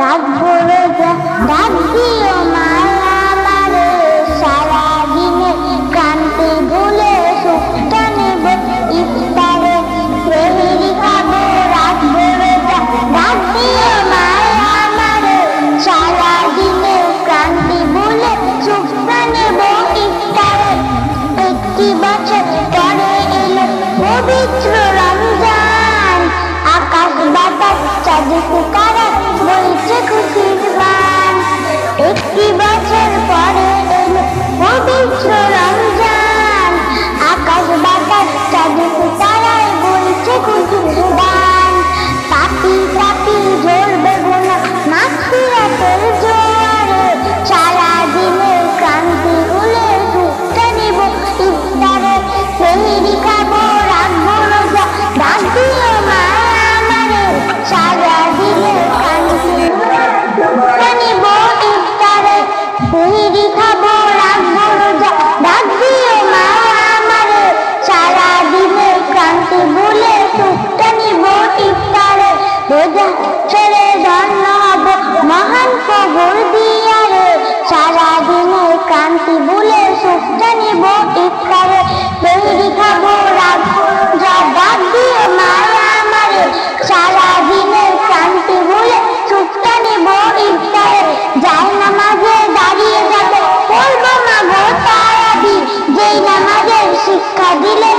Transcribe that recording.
রাখব রোজা রাখবিও মায়া আমারে সারা দিনে ক্রান্তি ভুলে সুখটা নেব ইফতারে সেহেরি খাব, রাখব রোজা রাখবিও মায়া আমারে সারা দিনে ক্রান্তি ভুলে সুখটা নেব ইফতারে। একটি বছর পরে এলো পবিত্র রমজান। আকাশ বাতাস চাঁদে খোদা চলে জানাব মহান খবর দিয়া রে সারা দিনে ক্রান্তি বলে সুখটা নিব ইফতারে। তৈরি খাব রাত জবাব দিয়ে মায়া মারে সারা দিনে ক্রান্তি বলে সুখটা নিব ইফতারে। যাই নামাজে দাঁড়িয়ে যাবে বলব না গো তারাবি। যেই নামাজের শিক্ষা দিলেন